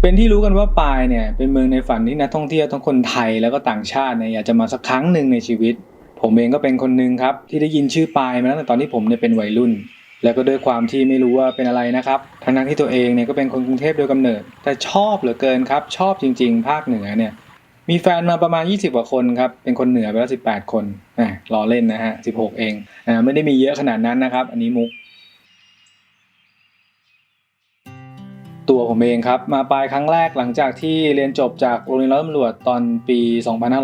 เป็นที่รู้กันว่าปายเนี่ยเป็นเมืองในฝันที่นักท่องเที่ยวทั้งคนไทยแล้วก็ต่างชาติเนี่ยอยากจะมาสักครั้งหนึ่งในชีวิต ผมเองก็เป็นคนหนึ่งครับที่ได้ยินชื่อปายมาตั้งแต่ตอนที่ผมเนี่ยเป็นวัยรุ่น แล้วก็ด้วยความที่ไม่รู้ว่าเป็นอะไรนะครับทั้งนั้นที่ตัวเองเนี่ยก็เป็นคนกรุงเทพโดยกำเนิด แต่ชอบเหลือเกินครับ ชอบจริง ๆ ภาคเหนือเนี่ยมีแฟนมาประมาณ 20 กว่าคนครับ เป็นคนเหนือไปแล้ว 18 คนอะรอเล่นนะฮะ 16 เองอ่าไม่ได้มีเยอะขนาดนั้นนะครับ อันนี้มุก ตัวผมเองครับ มาปลายครั้งแรกหลังจากที่เรียนจบจากโรงเรียนร้อยตำรวจตอนปี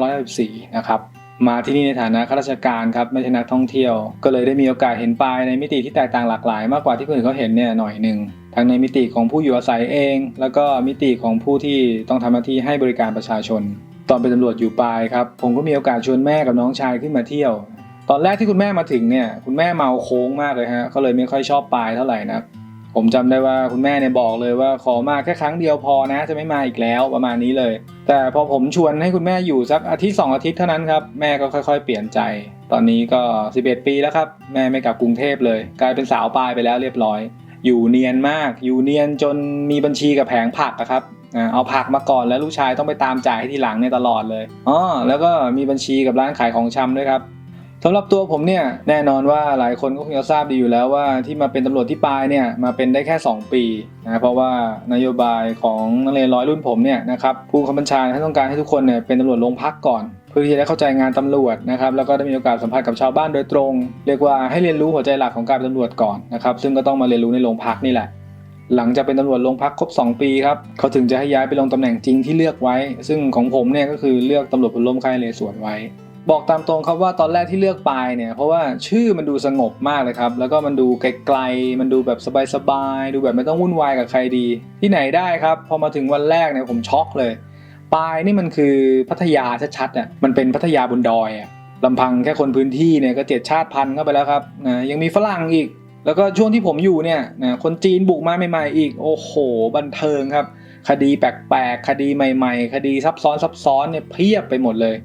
2514นะครับมาที่นี่ในฐานะข้าราชการครับไม่ใช่นักท่องเที่ยว ก็เลยได้มีโอกาสเห็นปลายในมิติที่แตกต่างหลากหลาย มากกว่าที่คนอื่นเขาเห็นเนี่ยหน่อยหนึ่งทั้งในมิติของผู้อยู่อาศัยเอง แล้วก็มิติของผู้ที่ต้องทำหน้าที่ให้บริการประชาชน ตอนเป็นตำรวจอยู่ปลายครับผมก็มีโอกาสชวนแม่กับน้องชายขึ้นมาเที่ยว ตอนแรกที่คุณแม่มาถึงเนี่ยคุณแม่เมาโค้งมากเลยฮะก็เลยไม่ค่อยชอบปลายเท่าไหร่นะ ผมจำได้ว่าคุณแม่เนี่ยบอกเลยว่าขอมาแค่ครั้งเดียวพอนะ จะไม่มาอีกแล้วประมาณนี้เลย แต่พอผมชวนให้คุณแม่อยู่สักอาทิตย์สองอาทิตย์เท่านั้นครับแม่ก็ค่อย ๆ เปลี่ยนใจ ตอนนี้ก็ 11 ปีแล้วครับ แม่ไม่กลับกรุงเทพเลย กลายเป็นสาวปลายไปแล้วเรียบร้อย อยู่เนียนมาก อยู่เนียนจนมีบัญชีกับแผงผักอะครับเอาผักมาก่อนแล้วลูกชายต้องไปตามจ่ายให้ทีหลังเนี่ยตลอดเลยอ๋อแล้วก็มีบัญชีกับร้านขายของชำด้วยครับ สำหรับตัวผมเนี่ยแน่นอนว่าหลายคนก็คงจะทราบดีอยู่แล้วว่าที่มาเป็นตำรวจที่ปลายเนี่ยมาเป็นได้แค่ 2 ปีนะเพราะว่านโยบายของนักเรียนร้อยรุ่นผมเนี่ยนะครับผู้บังคับบัญชาท่านต้องการให้ทุกคนเนี่ยเป็นตำรวจโรงพักก่อน เพื่อที่จะได้เข้าใจงานตำรวจนะครับแล้วก็ได้มีโอกาสสัมผัสกับชาวบ้านโดยตรง เรียกว่าให้เรียนรู้หัวใจหลักของการเป็นตำรวจก่อนนะครับซึ่งก็ต้องมาเรียนรู้ในโรงพักนี่แหละหลังจากเป็นตำรวจโรงพักครบ 2 ปีครับเขาถึงจะให้ย้ายไปลงตำแหน่งจริงที่เลือกไว้ ซึ่งของผมเนี่ยก็คือเลือกตำรวจพลร่มค่ายเลสวนไว้ บอกตามตรงครับว่าตอนแรกที่เลือกปายเนี่ยเพราะว่าชื่อมันดูสงบมากเลยครับ แล้วก็มันดูไกลๆมันดูแบบสบายๆดูแบบไม่ต้องวุ่นวายกับใครดี ที่ไหนได้ครับ พอมาถึงวันแรกเนี่ยผมช็อกเลย ปายนี่มันคือพัทยาชัดๆอะมันเป็นพัทยาบนดอยอะลำพังแค่คนพื้นที่เนี่ยก็เจ็ดชาติพันธุ์เข้าไปแล้วครับนะยังมีฝรั่งอีก แล้วก็ช่วงที่ผมอยู่เนี่ยนะคนจีนบุกมาใหม่ๆอีกโอ้โห บันเทิงครับ คดีแปลกๆคดีใหม่ ๆ คดีซับซ้อนซับซ้อนเนี่ยเพียบไปหมดเลย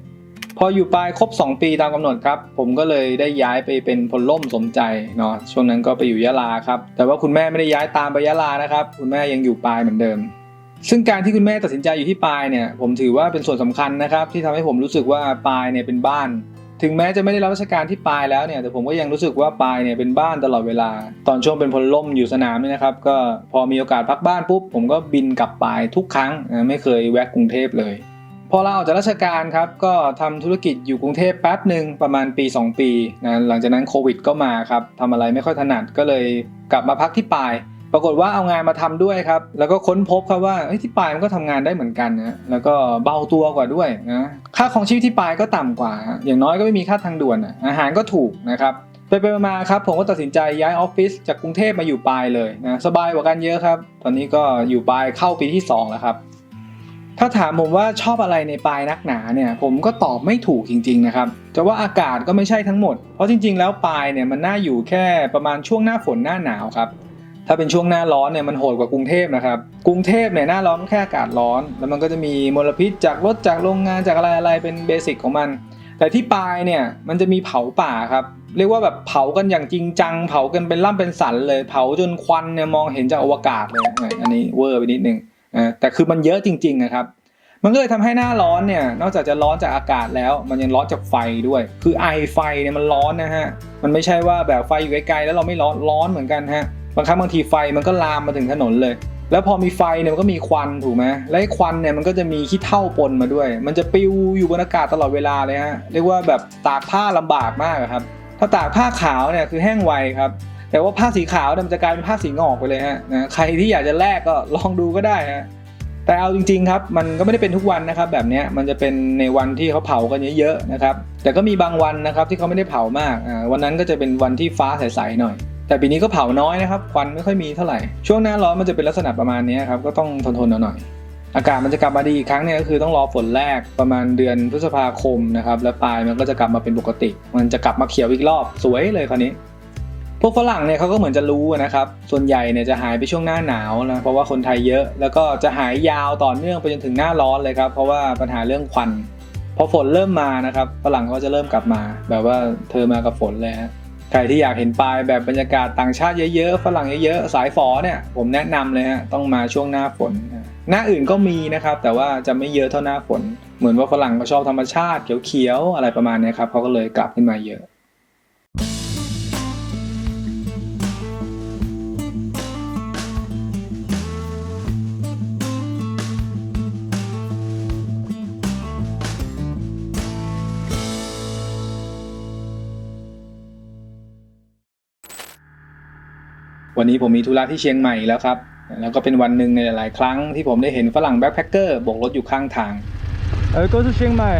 พออยู่ปลายครบ 2 ปีตามกำหนดครับ ผมก็เลยได้ย้ายไปเป็นพลล่มสมใจเนาะช่วงนั้นก็ไปอยู่ยะลาครับ แต่ว่าคุณแม่ไม่ได้ย้ายตามไปยะลานะครับ คุณแม่ยังอยู่ปลายเหมือนเดิม ซึ่งการที่คุณแม่ตัดสินใจอยู่ที่ปลายเนี่ยผมถือว่าเป็นส่วนสำคัญนะครับ ที่ทำให้ผมรู้สึกว่าปลายเนี่ยเป็นบ้าน ถึงแม้จะไม่ได้รับราชการที่ปลายแล้วเนี่ยแต่ผมก็ยังรู้สึกว่าปลายเนี่ยเป็นบ้านตลอดเวลา ตอนช่วงเป็นพลล่มอยู่สนามเนี่ยนะครับ ก็พอมีโอกาสพักบ้านปุ๊บผมก็บินกลับปลายทุกครั้งไม่เคยแวะกรุงเทพเลย พอลาออกจากราชการครับก็ทำธุรกิจอยู่กรุงเทพแป๊บหนึ่งประมาณปี 2 ปีนะหลังจากนั้นโควิดก็มาครับทำอะไรไม่ค่อยถนัดก็เลยกลับมาพักที่ปลาย ปรากฏว่าเอางานมาทำด้วยครับ แล้วก็ค้นพบครับว่าที่ปลายมันก็ทำงานได้เหมือนกันนะแล้วก็เบาตัวกว่าด้วยนะค่าของชีพที่ปลายก็ต่ำกว่า อย่างน้อยก็ไม่มีค่าทางด่วนอาหารก็ถูกนะครับไปไปมาๆครับผมก็ตัดสินใจย้ายออฟฟิศจากกรุงเทพมาอยู่ปลายเลยนะสบายกว่ากันเยอะครับ ตอนนี้ก็อยู่ปลายเข้าปีที่สองแล้วครับ ถ้าถามผมว่าชอบอะไรในปลายนักหนาเนี่ยผมก็ตอบไม่ถูกจริง ๆ นะครับจะว่าอากาศก็ไม่ใช่ทั้งหมด เพราะจริง ๆ แล้วปลายเนี่ยมันน่าอยู่แค่ประมาณช่วงหน้าฝนหน้าหนาวครับถ้าเป็นช่วงหน้าร้อนเนี่ยมันโหดกว่ากรุงเทพนะครับกรุงเทพเนี่ยหน้าร้อนแค่อากาศร้อน แล้วมันก็จะมีมลพิษจากรถจากโรงงานจากอะไรอะไรเป็นเบสิกของมัน แต่ที่ปลายเนี่ยมันจะมีเผาป่าครับเรียกว่าแบบเผากันอย่างจริงจัง เผากันเป็นล่ำเป็นสันเลยเผาจนควันเนี่ยมองเห็นจากอวกาศเลยอะอันนี้เวอร์ไปนิดนึง อ่าแต่คือมันเยอะจริงๆนะครับ มันก็เลยทำให้หน้าร้อนเนี่ย นอกจากจะร้อนจากอากาศแล้ว มันยังร้อนจากไฟด้วย คือไอไฟเนี่ยมันร้อนนะฮะ มันไม่ใช่ว่าแบบไฟอยู่ไกลๆแล้วเราไม่ร้อน ร้อนเหมือนกันฮะ บางครั้งบางทีไฟมันก็ลามมาถึงถนนเลย แล้วพอมีไฟเนี่ยมันก็มีควันถูกไหมและไอควันเนี่ยมันก็จะมีขี้เถ้าปนมาด้วย มันจะปิวอยู่บนอากาศตลอดเวลาเลยฮะ เรียกว่าแบบตากผ้าลำบากมากครับ ถ้าตากผ้าขาวเนี่ยคือแห้งไวครับ แต่ว่าผ้าสีขาวเนี่ยมันจะกลายเป็นผ้าสีงอกไปเลยฮะนะใครที่อยากจะแลกก็ลองดูก็ได้ฮะแต่เอาจริงๆครับมันก็ไม่ได้เป็นทุกวันนะครับ แบบนี้มันจะเป็นในวันที่เขาเผากันเยอะๆนะครับแต่ก็มีบางวันนะครับที่เขาไม่ได้เผามากวันนั้นก็จะเป็นวันที่ฟ้าใสๆหน่อย แต่ปีนี้ก็เผาน้อยนะครับควันไม่ค่อยมีเท่าไหร่ช่วงหน้าร้อนมันจะเป็นลักษณะประมาณนี้ครับก็ต้องทนๆเอาหน่อยอากาศมันจะกลับมาดีอีกครั้งเนี่ยก็คือต้องรอฝนแรกประมาณเดือนพฤษภาคมนะครับแล้วปลายมันก็จะกลับมาเป็นปกติ มันจะกลับมาเขียวอีกรอบสวยเลยคราวนี้ พวกฝรั่งเนี่ยเขาก็เหมือนจะรู้นะครับ ส่วนใหญ่เนี่ยจะหายไปช่วงหน้าหนาวนะเพราะว่าคนไทยเยอะ แล้วก็จะหายยาวต่อเนื่องไปจนถึงหน้าร้อนเลยครับ เพราะว่าปัญหาเรื่องควันพอฝนเริ่มมานะครับฝรั่งเขาจะเริ่มกลับมา แบบว่าเธอมากับฝนเลยฮะใครที่อยากเห็นปลายแบบบรรยากาศต่างชาติเยอะๆฝรั่งเยอะๆสายฝอเนี่ยผมแนะนำเลยฮะต้องมาช่วงหน้าฝน หน้าอื่นก็มีนะครับ แต่ว่าจะไม่เยอะเท่าหน้าฝน เหมือนว่าฝรั่งก็ชอบธรรมชาติเขียวๆอะไรประมาณนี้ครับเขาก็เลยกลับขึ้นมาเยอะ นนี้ผมมีธุระที่เชียงใหม่แล้วครับ แล้วก็เป็นวันหนึ่งในหลาย ๆ ครั้งที่ผมได้เห็นฝรั่งแบ็คแพคเกอร์โบกรถอยู่ข้างทาง I will go to Chiang Mai.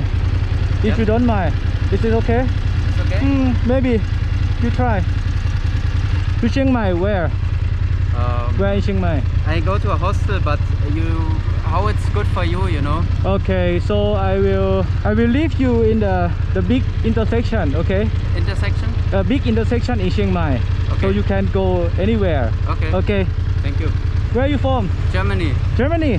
If you don't mind, is it okay? It's okay. Hmm, maybe. You try. To Chiang Mai, where? Um, Where in Chiang Mai? I go to a hostel, but you, how it's good for you, you know? Okay, so I will I will leave you in the the big intersection. Okay, Intersection. a big intersection in Chiang Mai, so Okay. you can go anywhere. Okay. Okay, Thank you. where are you from? Germany. Germany.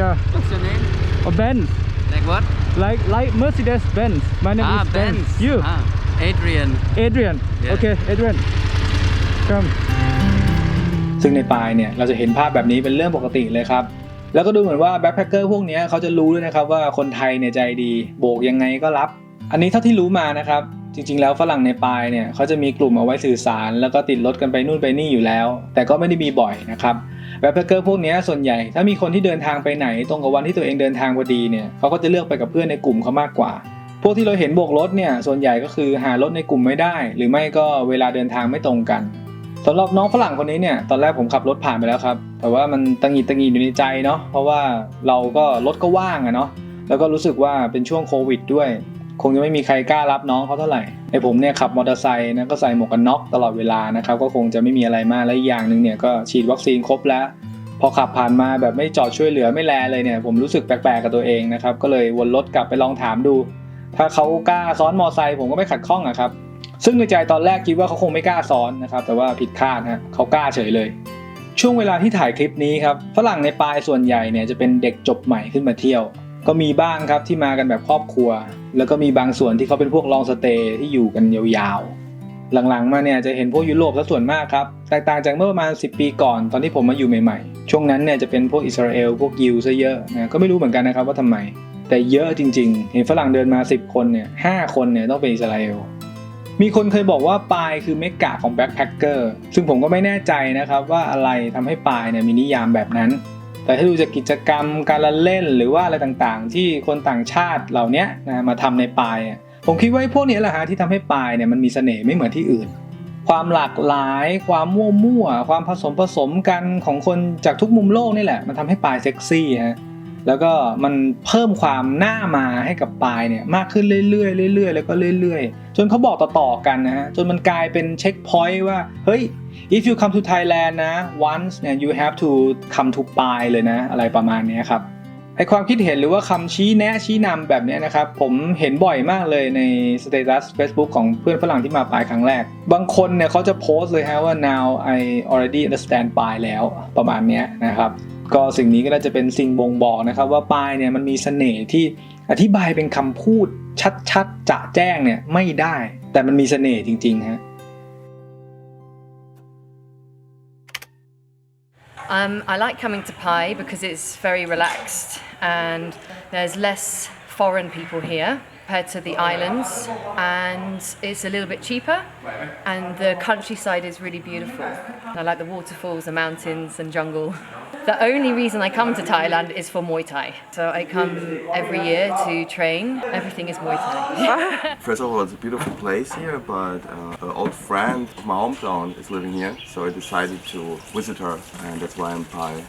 Yeah, What's your name? a Benz, Like what? like like Mercedes Benz. My name ah, is Benz. Benz. You, Ah, Adrian. Adrian. Yeah. Okay, Adrian. Come. ซึ่งในปลายเนี่ยเราจะเห็นภาพแบบนี้เป็นเรื่องปกติเลยครับ แล้วก็ดูเหมือนว่าแบ็คแพคเกอร์พวกเนี้ยเขาจะรู้ด้วยนะครับว่าคนไทยเนี่ยใจดี โบกยังไงก็รับ อันนี้เท่าที่รู้มานะครับ จริง ๆ แล้วฝรั่งในปลายเนี่ยเขาจะมีกลุ่มเอาไว้สื่อสาร แล้วก็ติดรถกันไปนู่นไปนี่อยู่แล้ว แต่ก็ไม่ได้มีบ่อยนะครับแบ็คแพคเกอร์พวกนี้ส่วนใหญ่ถ้ามีคนที่เดินทางไปไหน ตรงกับวันที่ตัวเองเดินทางพอดีเนี่ยเขาก็จะเลือกไปกับเพื่อนในกลุ่มเขามากกว่า พวกที่เราเห็นโบกรถเนี่ยส่วนใหญ่ก็คือหารถในกลุ่มไม่ได้ หรือไม่ก็เวลาเดินทางไม่ตรงกันสำหรับน้องฝรั่งคนนี้เนี่ยตอนแรกผมขับรถผ่านไปแล้วครับ แต่ว่ามันตังหิดตังหิดอยู่ในใจเนาะเพราะว่าเราก็รถก็ว่างอะเนาะแล้วก็รู้สึกว่าเป็นช่วงโควิดด้วย คงจะไม่มีใครกล้ารับน้องเขาเท่าไหร่ไอผมเนี่ยขับมอเตอร์ไซค์นะก็ใส่หมวกกันน็อกตลอดเวลานะครับก็คงจะไม่มีอะไรมากและอย่างหนึ่งเนี่ยก็ฉีดวัคซีนครบแล้ว พอขับผ่านมาแบบไม่จอดช่วยเหลือไม่แลเลยเนี่ยผมรู้สึกแปลกๆกับตัวเองนะครับก็เลยวนรถกลับไปลองถามดู ถ้าเขากล้าซ้อนมอเตอร์ไซค์ผมก็ไม่ขัดข้องอะครับซึ่งในใจตอนแรกคิดว่าเขาคงไม่กล้าซ้อนนะครับแต่ว่าผิดคาดฮะเขากล้าเฉยเลยช่วงเวลาที่ถ่ายคลิปนี้ครับฝรั่งในปลายส่วนใหญ่เนี่ยจะเป็นเด็กจบใหม่ขึ้นมาเที่ยว ก็มีบ้างครับที่มากันแบบครอบครัว แล้วก็มีบางส่วนที่เขาเป็นพวกลองสเตย์ที่อยู่กันยาวๆ หลังๆ มาเนี่ยจะเห็นพวกยุโรปซะส่วนมากครับ แตกต่างจากเมื่อประมาณ 10 ปีก่อนตอนที่ผมมาอยู่ใหม่ๆ ช่วงนั้นเนี่ยจะเป็นพวกอิสราเอลพวกยิวซะเยอะนะก็ไม่รู้เหมือนกันนะครับว่าทำไม แต่เยอะจริง ๆ เห็นฝรั่งเดินมา 10 คนเนี่ยห้าคนเนี่ยต้องเป็นอิสราเอลมีคนเคยบอกว่าปายคือเมกะของแบ็คแพคเกอร์ซึ่งผมก็ไม่แน่ใจนะครับว่าอะไรทำให้ปายเนี่ยมีนิยามแบบนั้น แต่ถ้าดูจากกิจกรรมการละเล่นหรือว่าอะไรต่างๆ ที่คนต่างชาติเหล่านี้นะมาทำในปายผมคิดว่าไอ้พวกนี้แหละฮะที่ทำให้ปายเนี่ยมันมีเสน่ห์ไม่เหมือนที่อื่น ความหลากหลาย ความมั่วมั่วความผสมผสมกันของคนจากทุกมุมโลกนี่แหละมันทำให้ปายเซ็กซี่ฮะ แล้วก็มันเพิ่มความหน้ามาให้กับปลายเนี่ยมากขึ้นเรื่อยๆเรื่อยๆแล้วก็เรื่อยๆ จนเขาบอกต่อๆกันนะฮะจนมันกลายเป็นเช็คพอยต์ว่าเฮ้ย if you come to Thailand นะ once เนี่ย you have to come to ปายเลยนะอะไรประมาณนี้ครับไอความคิดเห็นหรือว่าคำชี้แนะชี้นำแบบนี้นะครับ ผมเห็นบ่อยมากเลยในสเตตัส Facebook ของเพื่อนฝรั่งที่มาปายครั้งแรก บางคนเนี่ยเขาจะโพสต์เลยฮะว่า now I already understand ปายแล้วประมาณนี้นะครับ ก็สิ่งนี้ก็น่าจะเป็นสิ่งบ่งบอกนะครับว่าปายเนี่ยมันมีเสน่ห์ที่อธิบายเป็นคำพูดชัดๆจะแจ้งเนี่ยไม่ได้ แต่มันมีเสน่ห์จริงๆฮะ Um, I like coming to Pai because it's very relaxed and there's less foreign people here compared to the islands, and it's a little bit cheaper. And the countryside is really beautiful. I like the waterfalls, the mountains, and jungle. The only reason I come to Thailand is for Muay Thai. So I come every year to train. Everything is Muay Thai. First of all, it's a beautiful place here, but uh, an old friend of my hometown is living here, so I decided to visit her, and that's why I'm Pai.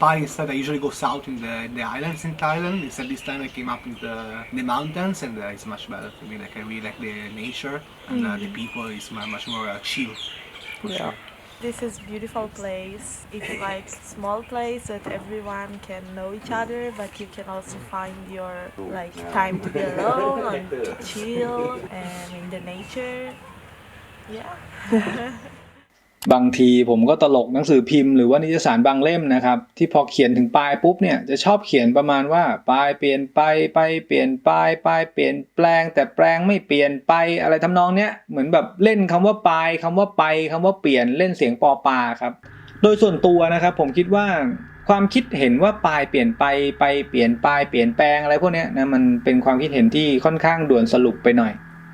Pai instead I usually go south in the, the islands in Thailand. Instead this time I came up in the, the mountains and uh, it's much better for me. Like I really like the nature and uh, the people is much more uh, chill. For sure. This is beautiful place. You like small place that everyone can know each other, but you can also find your like time to be alone and to chill and in the nature. Yeah. บางทีผมก็ตลกหนังสือพิมพ์หรือว่านิตยสารบางเล่มนะครับ ที่พอเขียนถึงปลายปุ๊บเนี่ยจะชอบเขียนประมาณว่าปลายเปลี่ยนไปไปเปลี่ยนปลายปลายเปลี่ยนแปลง แต่แปลงไม่เปลี่ยนไปอะไรทำนองเนี้ยเหมือนแบบเล่นคำว่าปลายคำว่าไปคำว่าเปลี่ยนเล่นเสียงปอปาครับโดยส่วนตัวนะครับผมคิดว่าความคิดเห็นว่าปลายเปลี่ยนไปไปเปลี่ยนปลายเปลี่ยนแปลงอะไรพวกเนี้ยนะมันเป็นความคิดเห็นที่ค่อนข้างด่วนสรุปไปหน่อย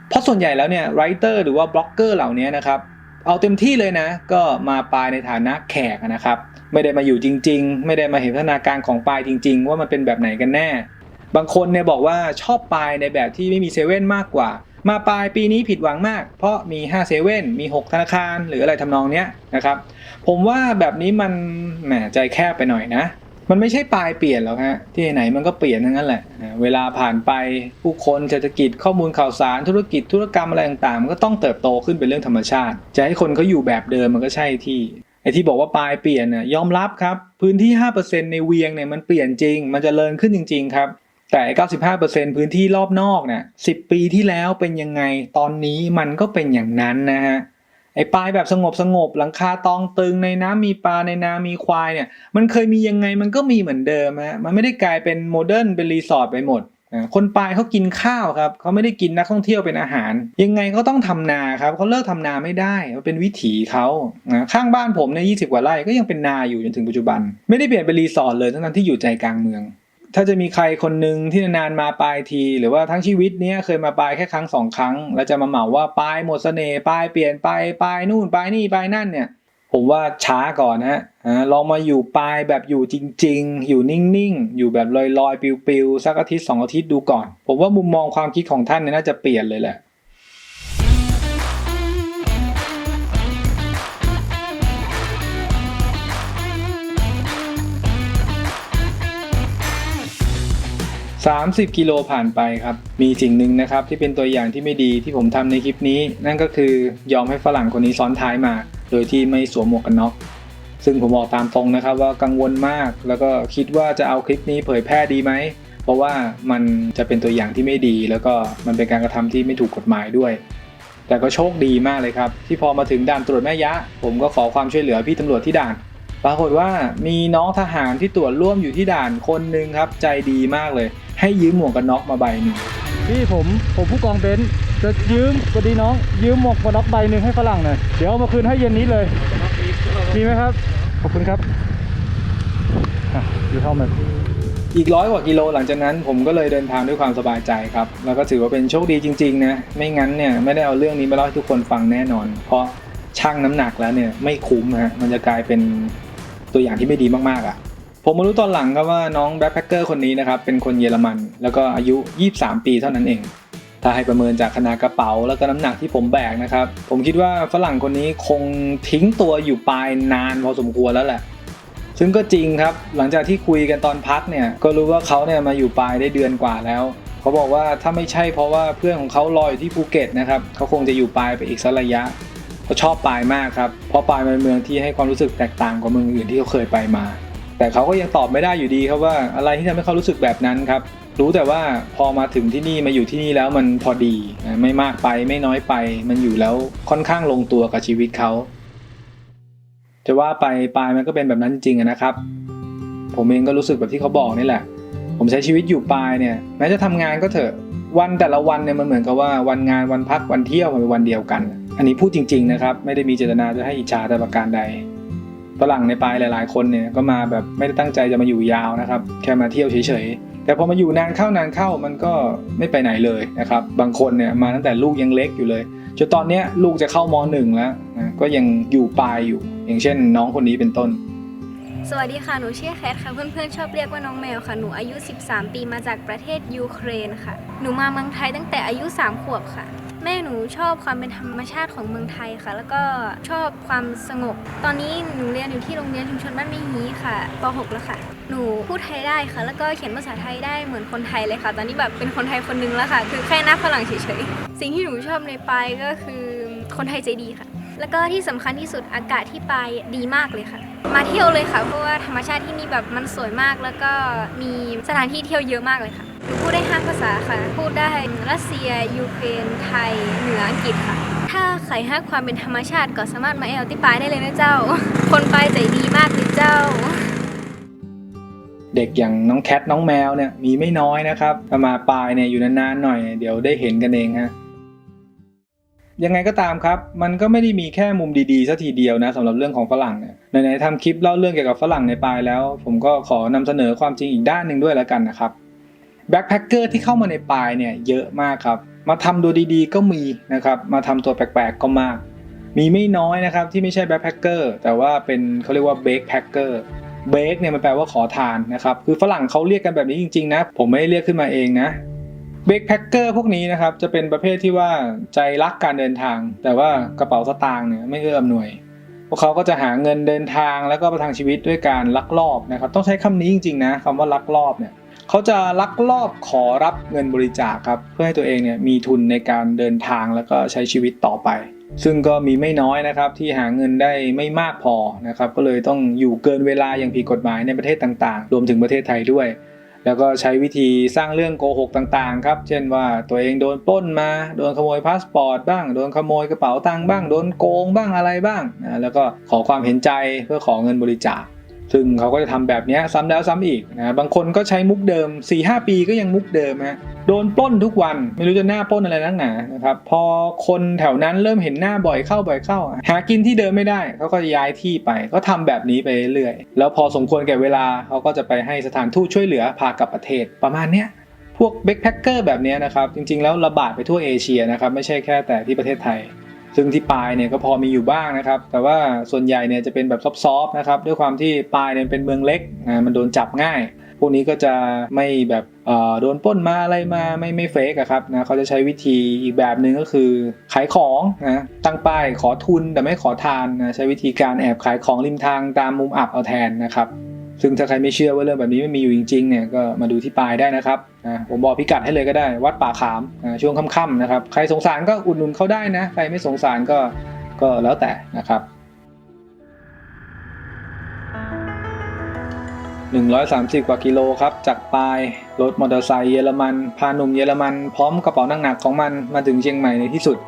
เพราะส่วนใหญ่แล้วเนี่ยไรเตอร์หรือว่าบล็อกเกอร์เหล่านี้นะครับ เอาเต็มที่เลยนะ ก็มาปลายในฐานะแขกนะครับ ไม่ได้มาอยู่จริง ๆ ไม่ได้มาเห็นพัฒนาการของปลายจริง ๆ ว่ามันเป็นแบบไหนกันแน่ บางคนเนี่ยบอกว่าชอบปลายในแบบที่ไม่มีเซเว่นมากกว่า มาปลายปีนี้ผิดหวังมาก เพราะมี5เซเว่นมี 6 ธนาคาร หรืออะไรทำนองเนี้ยนะครับ ผมว่าแบบนี้มันแหมใจแคบไปหน่อยนะ มันไม่ใช่ปลายเปลี่ยนหรอกฮะที่ไหนมันก็เปลี่ยนทั้งนั้นแหละเวลาผ่านไปผู้คนเศรษฐกิจข้อมูลข่าวสารธุรกิจธุรกรรมอะไรต่างๆมันก็ต้องเติบโตขึ้นเป็นเรื่องธรรมชาติ จะให้คนเขาอยู่แบบเดิมมันก็ใช่ที่ไอ้ที่บอกว่าปลายเปลี่ยนน่ะยอมรับครับ พื้นที่ 5%ในเวียงเนี่ยมันเปลี่ยนจริง มันจเจริญขึ้นจริง ๆ ครับ แต่ไอ้95%พื้นที่รอบนอกเนี่ย10 ปีที่แล้วเป็นยังไงตอนนี้มันก็เป็นอย่างนั้นนะฮะ ไอ้ปลายแบบสงบสงบหลังคาตองตึงในน้ำมีปลาในนามีควายเนี่ย มันเคยมียังไงมันก็มีเหมือนเดิมฮะมันไม่ได้กลายเป็นโมเดิร์นเป็นรีสอร์ทไปหมดคนปลายเขากินข้าวครับเขาไม่ได้กินนักท่องเที่ยวเป็นอาหาร ยังไงก็ต้องทำนาครับเขาเลิกทำนาไม่ได้มันเป็นวิถีเขาข้างบ้านผมเนี่ยยีกว่าไร่ก็ยังเป็นนาอยู่จนถึงปัจจุบัน ไม่ได้เปลี่ยนเป็นรีสอร์ทเลยทั้งนั้นที่อยู่ใจกลางเมือง ถ้าจะมีใครคนหนึ่งที่นานมาปลายที หรือว่าทั้งชีวิตเนี้ยเคยมาปลายแค่ครั้งสองครั้ง แล้วจะมาเหมาว่าปลายหมดเสน่ห์ปลายเปลี่ยนไปปลายนู่นปลายนี่ปลายนั่นเนี่ย ผมว่าช้าก่อนนะฮะลองมาอยู่ปลายแบบอยู่จริง ๆ อยู่นิ่งๆ อยู่แบบลอยๆปิวๆสักอาทิตย์สองอาทิตย์ดูก่อน ผมว่ามุมมองความคิดของท่านเนี่ยน่าจะเปลี่ยนเลยแหละ 30 กิโลผ่านไปครับ มีสิ่งหนึ่งนะครับที่เป็นตัวอย่างที่ไม่ดีที่ผมทำในคลิปนี้ นั่นก็คือยอมให้ฝรั่งคนนี้ซ้อนท้ายมา โดยที่ไม่สวมหมวกกันน็อก ซึ่งผมบอกตามตรงนะครับว่ากังวลมาก แล้วก็คิดว่าจะเอาคลิปนี้เผยแพร่ดีไหม เพราะว่ามันจะเป็นตัวอย่างที่ไม่ดี แล้วก็มันเป็นการกระทำที่ไม่ถูกกฎหมายด้วย แต่ก็โชคดีมากเลยครับ ที่พอมาถึงด่านตรวจแม่ยะ ผมก็ขอความช่วยเหลือพี่ตำรวจที่ด่าน ปรากฏว่ามีน้องทหารที่ตรวจร่วมอยู่ที่ด่านคนหนึ่งครับ ใจดีมากเลย ให้ยืมหมวกกันน็อกมาใบหนึ่งพี่ผมผมผู้กองเบนซ์จะยืมสวัสดีน้อง ยืมหมวกกันน็อกใบหนึ่งให้ฝรั่งหน่อยเดี๋ยวเอามาคืนให้เย็นนี้เลยมีไหมครับ ขอบคุณครับอะอยู่เท่าไหร่อีกร้อยกว่ากิโลหลังจากนั้นผมก็เลยเดินทางด้วยความสบายใจครับ แล้วก็ถือว่าเป็นโชคดีจริงๆนะไม่งั้นเนี่ยไม่ได้เอาเรื่องนี้มาเล่าให้ทุกคนฟังแน่นอน เพราะช่างน้ำหนักแล้วเนี่ยไม่คุ้มฮะมันจะกลายเป็น ตัวอย่างที่ไม่ดีมากๆอะ่ะ ผมมารู้ตอนหลังครับว่าน้องแบ็คแพคเกอร์คนนี้นะครับเป็นคนเยอรมัน แล้วก็อายุ 23 ปีเท่านั้นเอง ถ้าให้ประเมินจากขนาดกระเป๋าแล้วก็น้ำหนักที่ผมแบกนะครับ ผมคิดว่าฝรั่งคนนี้คงทิ้งตัวอยู่ปลายนานพอสมควรแล้วแหละซึ่งก็จริงครับ หลังจากที่คุยกันตอนพักเนี่ย ก็รู้ว่าเขาเนี่ยมาอยู่ปลายได้เดือนกว่าแล้ว เขาบอกว่าถ้าไม่ใช่เพราะว่าเพื่อนของเขารอยอยู่ที่ภูเก็ตนะครับ เขาคงจะอยู่ปลายไปอีกสักระยะ เขาชอบปลายมากครับ เพราะปลายเป็นเมืองที่ให้ความรู้สึกแตกต่างกว่าเมืองอื่นที่เขาเคยไปมา แต่เขาก็ยังตอบไม่ได้อยู่ดีครับว่าอะไรที่ทำให้เขารู้สึกแบบนั้นครับ รู้แต่ว่าพอมาถึงที่นี่มาอยู่ที่นี่แล้วมันพอดีนะไม่มากไปไม่น้อยไป มันอยู่แล้วค่อนข้างลงตัวกับชีวิตเขาจะว่าไปปลายมันก็เป็นแบบนั้นจริงๆนะครับ ผมเองก็รู้สึกแบบที่เขาบอกนี่แหละ ผมใช้ชีวิตอยู่ปลายเนี่ยแม้จะทำงานก็เถอะวันแต่ละวันเนี่ยมันเหมือนกับว่าวันงานวันพักวันเที่ยวมันเป็นวันเดียวกัน อันนี้พูดจริง ๆ นะครับ ไม่ได้มีเจตนาจะให้อิจฉาแต่ประการใดฝรั่งในปลายหลาย ๆ คนเนี่ยก็มาแบบไม่ได้ตั้งใจจะมาอยู่ยาวนะครับ แค่มาเที่ยวเฉยๆ แต่พอมาอยู่นานเข้านานเข้ามันก็ไม่ไปไหนเลยนะครับ บางคนเนี่ยมาตั้งแต่ลูกยังเล็กอยู่เลยจนตอนนี้ลูกจะเข้ามหนึ่งแล้วนะก็ยังอยู่ปลายอยู่ อย่างเช่น น้องคนนี้เป็นต้น สวัสดีค่ะ หนูชื่อแคทค่ะ เพื่อนๆชอบเรียกว่าน้องแมวค่ะ หนูอายุ 13 ปีมาจากประเทศยูเครนค่ะ หนูมาเมืองไทยตั้งแต่อายุ 3 ขวบค่ะ ม่หนูชอบความเป็นธรรมชาติของเมืองไทยค่ะ แล้วก็ชอบความสงบ ตอนนี้หนูเรียนอยู่ที่โรงเรียนชุมชนบ้านไม่ฮีค่ะป .6 แล้วค่ะ หนูพูดไทยได้ค่ะ แล้วก็เขียนภาษาไทยได้เหมือนคนไทยเลยค่ะ ตอนนี้แบบเป็นคนไทยคนนึงแล้วค่ะ คือแค่หน้าฝรั่งเฉยๆ สิ่งที่หนูชอบในปายก็คือคนไทยใจดีค่ะ แล้วก็ที่สำคัญที่สุดอากาศที่ปายดีมากเลยค่ะ มาเที่ยวเลยค่ะ เพราะว่าธรรมชาติที่นี่แบบมันสวยมาก แล้วก็มีสถานที่เที่ยวเยอะมากเลยค่ะ พูดได้ห้าภาษาค่ะ พูดได้รัสเซีย ยูเครน ไทย เหนืออังกฤษค่ะ ถ้าใครห้าความเป็นธรรมชาติก็สามารถมาแอลที่ปายได้เลยนะเจ้า คนปายใจดีมากเลยเจ้า เด็กอย่างน้องแคทน้องแมวเนี่ยมีไม่น้อยนะครับถ้ามาปลายเนี่ยอยู่นานๆหน่อยเดี๋ยวได้เห็นกันเองฮะยังไงก็ตามครับ มันก็ไม่ได้มีแค่มุมดีๆซะทีเดียวนะสำหรับเรื่องของฝรั่งเนี่ยไหนๆทำคลิปเล่าเรื่องเกี่ยวกับฝรั่งในปลายแล้ว ผมก็ขอนำเสนอความจริงอีกด้านหนึ่งด้วยแล้วกันนะครับ แบ็คแพคเกอร์ที่เข้ามาในปลายเนี่ยเยอะมากครับ มาทำตัวดีๆ ก็มีนะครับ มาทำตัวแปลกๆ ก็มาก มีไม่น้อยนะครับที่ไม่ใช่แบ็คแพคเกอร์แต่ว่าเป็นเขาเรียกว่าเบคแพคเกอร์เบคเนี่ยมันแปลว่าขอทานนะครับ คือฝรั่งเขาเรียกกันแบบนี้จริงๆนะ ผมไม่ได้เรียกขึ้นมาเองนะเบคแพคเกอร์พวกนี้นะครับจะเป็นประเภทที่ว่าใจรักการเดินทาง แต่ว่ากระเป๋าสตางค์เนี่ยไม่เอื้ออำนวย พวกเขาก็จะหาเงินเดินทางแล้วก็ประทังชีวิตด้วยการลักลอบนะครับ ต้องใช้คำนี้จริงๆนะคำว่าลักลอบเนี่ย เขาจะลักลอบขอรับเงินบริจาคครับเพื่อให้ตัวเองเนี่ยมีทุนในการเดินทางแล้วก็ใช้ชีวิตต่อไป ซึ่งก็มีไม่น้อยนะครับที่หาเงินได้ไม่มากพอนะครับก็เลยต้องอยู่เกินเวลาอย่างผิดกฎหมายในประเทศต่างๆ รวมถึงประเทศไทยด้วย แล้วก็ใช้วิธีสร้างเรื่องโกหกต่างๆครับเช่นว่าตัวเองโดนปล้นมาโดนขโมยพาสปอร์ตบ้างโดนขโมยกระเป๋าตังค์บ้างโดนโกงบ้างอะไรบ้างนะแล้วก็ขอความเห็นใจเพื่อขอเงินบริจาค ซึ่งเขาก็จะทำแบบนี้ซ้ำแล้วซ้ำอีกนะบางคนก็ใช้มุกเดิม 4-5 ปีก็ยังมุกเดิมฮะโดนปล้นทุกวันไม่รู้จะหน้าปล้นอะไรนักหนานะครับพอคนแถวนั้นเริ่มเห็นหน้าบ่อยเข้าบ่อยเข้า หากินที่เดิมไม่ได้เขาก็จะย้ายที่ไป ก็ทำแบบนี้ไปเรื่อยๆแล้วพอสมควรแก่เวลาเขาก็จะไปให้สถานทูตช่วยเหลือพากลับประเทศประมาณเนี้ยพวกเบคแพคเกอร์แบบนี้นะครับจริงๆแล้วระบาดไปทั่วเอเชียนะครับไม่ใช่แค่แต่ที่ประเทศไทย ซึ่งที่ปลายเนี่ยก็พอมีอยู่บ้างนะครับ แต่ว่าส่วนใหญ่เนี่ยจะเป็นแบบซอฟต์ๆนะครับด้วยความที่ปลายเนี่ยเป็นเมืองเล็กนะมันโดนจับง่าย พวกนี้ก็จะไม่แบบเอ่อโดนป้นมาอะไรมาไม่ไม่เฟกอะครับนะเขาจะใช้วิธีอีกแบบหนึ่งก็คือขายของนะตั้งป้ายขอทุนแต่ไม่ขอทานนะใช้วิธีการแอบขายของริมทางตามมุมอับเอาแทนนะครับ ซึ่งถ้าใครไม่เชื่อว่าเรื่องแบบนี้ไม่มีอยู่จริงๆเนี่ยก็มาดูที่ปลายได้นะครับผมบอกพิกัดให้เลยก็ได้ วัดป่าขามช่วงค่ำๆนะครับใครสงสารก็อุดหนุนเขาได้นะ ใครไม่สงสารก็ก็แล้วแต่นะครับ130 กว่ากิโลครับ จากปลายรถมอเตอร์ไซค์เยอรมัน พาหนุ่มเยอรมัน พร้อมกระเป๋าหนักๆของมันมาถึงเชียงใหม่ในที่สุด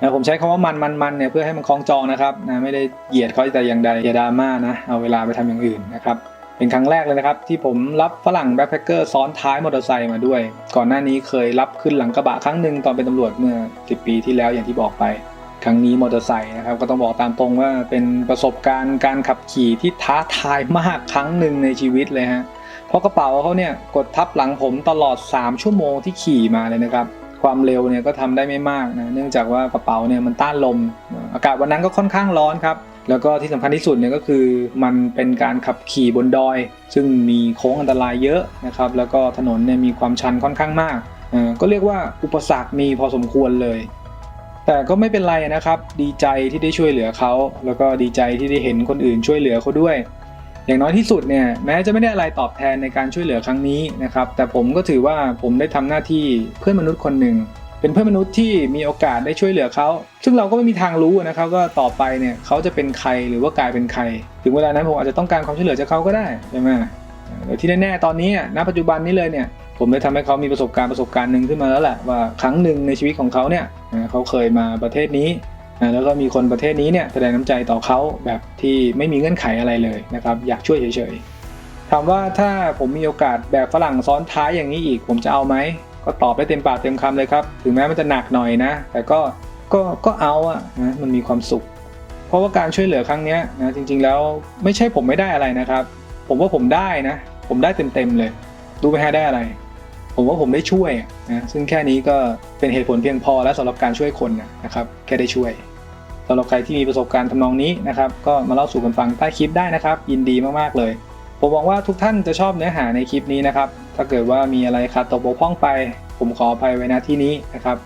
นะผมใช้คำว่ามันมันมันเนี่ยเพื่อให้มันคล้องจองนะครับนะไม่ได้เหยียดเขาแต่อย่างใดอย่าดราม่านะ เอาเวลาไปทำอย่างอื่นนะครับ เป็นครั้งแรกเลยนะครับที่ผมรับฝรั่งแบ็คแพคเกอร์ซ้อนท้ายมอเตอร์ไซค์มาด้วย ก่อนหน้านี้เคยรับขึ้นหลังกระบะครั้งหนึ่งตอนเป็นตำรวจเมื่อ 10 ปีที่แล้วอย่างที่บอกไป ครั้งนี้มอเตอร์ไซค์นะครับก็ต้องบอกตามตรงว่าเป็นประสบการณ์การขับขี่ที่ท้าทายมากครั้งหนึ่งในชีวิตเลยฮะเพราะกระเป๋าเขาเนี่ยกดทับหลังผมตลอด 3 ชั่วโมงที่ขี่มาเลยนะครับความเร็วเนี่ยก็ทำได้ไม่มากนะเนื่องจากว่ากระเป๋าเนี่ยมันต้านลม อากาศวันนั้นก็ค่อนข้างร้อนครับ แล้วก็ที่สำคัญที่สุดเนี่ยก็คือมันเป็นการขับขี่บนดอย ซึ่งมีโค้งอันตรายเยอะนะครับ แล้วก็ถนนเนี่ยมีความชันค่อนข้างมากก็เรียกว่าอุปสรรคมีพอสมควรเลย แต่ก็ไม่เป็นไรนะครับ ดีใจที่ได้ช่วยเหลือเขา แล้วก็ดีใจที่ได้เห็นคนอื่นช่วยเหลือเขาด้วย อย่างน้อยที่สุดเนี่ยแม้จะไม่ได้อะไรตอบแทนในการช่วยเหลือครั้งนี้นะครับ แต่ผมก็ถือว่าผมได้ทำหน้าที่เพื่อนมนุษย์คนหนึ่ง เป็นเพื่อนมนุษย์ที่มีโอกาสได้ช่วยเหลือเขา ซึ่งเราก็ไม่มีทางรู้นะครับว่าต่อไปเนี่ยเขาจะเป็นใครหรือว่ากลายเป็นใคร ถึงเวลานั้นผมอาจจะต้องการความช่วยเหลือจากเขาก็ได้ใช่ไหมแต่ที่แน่ๆตอนนี้ณปัจจุบันนี้เลยเนี่ยผมได้ทำให้เขามีประสบการณ์ประสบการณ์หนึ่งขึ้นมาแล้วแหละว่าครั้งหนึ่งในชีวิตของเขาเนี่ยเขาเคยมาประเทศนี้แล้วก็มีคนประเทศนี้เนี่ยแสดงน้ำใจต่อเขาแบบที่ไม่มีเงื่อนไขอะไรเลยนะครับอยากช่วยเฉยๆถามว่าถ้าผมมีโอกาสแบบฝรั่งซ้อนท้ายอย่างนี้อีก ผมจะเอาไหม ก็ตอบได้เต็มปากเต็มคำเลยครับ ถึงแม้มันจะหนักหน่อยนะ แต่ก็ก็ก็เอาอะนะมันมีความสุข เพราะว่าการช่วยเหลือครั้งนี้นะจริง ๆ แล้วไม่ใช่ผมไม่ได้อะไรนะครับ ผมว่าผมได้นะ ผมได้เต็มๆเลยรู้ไหมฮะได้อะไร ผมว่าผมได้ช่วยนะซึ่งแค่นี้ก็เป็นเหตุผลเพียงพอแล้วสำหรับการช่วยคนนะครับแค่ได้ช่วยสำหรับใครที่มีประสบการณ์ทำนองนี้นะครับ ก็มาเล่าสู่กันฟังใต้คลิปได้นะครับ ยินดีมากๆเลย ผมหวังว่าทุกท่านจะชอบเนื้อหาในคลิปนี้นะครับ ถ้าเกิดว่ามีอะไรขาดตกบกพร่องไป ผมขออภัยไว้ณที่นี้นะครับ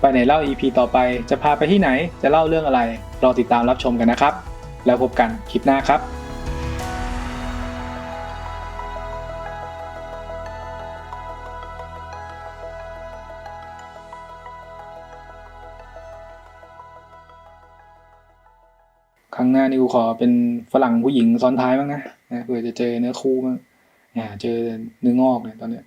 ไปไหนเล่า EP ต่อไป จะพาไปที่ไหน จะเล่าเรื่องอะไร รอติดตามรับชมกันนะครับ แล้วพบกันคลิปหน้าครับครั้งหน้านี่กูขอเป็นฝรั่งผู้หญิงซ้อนท้ายบ้างนะ นะเผื่อจะเจอเนื้อคู่บ้างอ่าเจอเนื้องอกเนี่ยตอนเนี้ย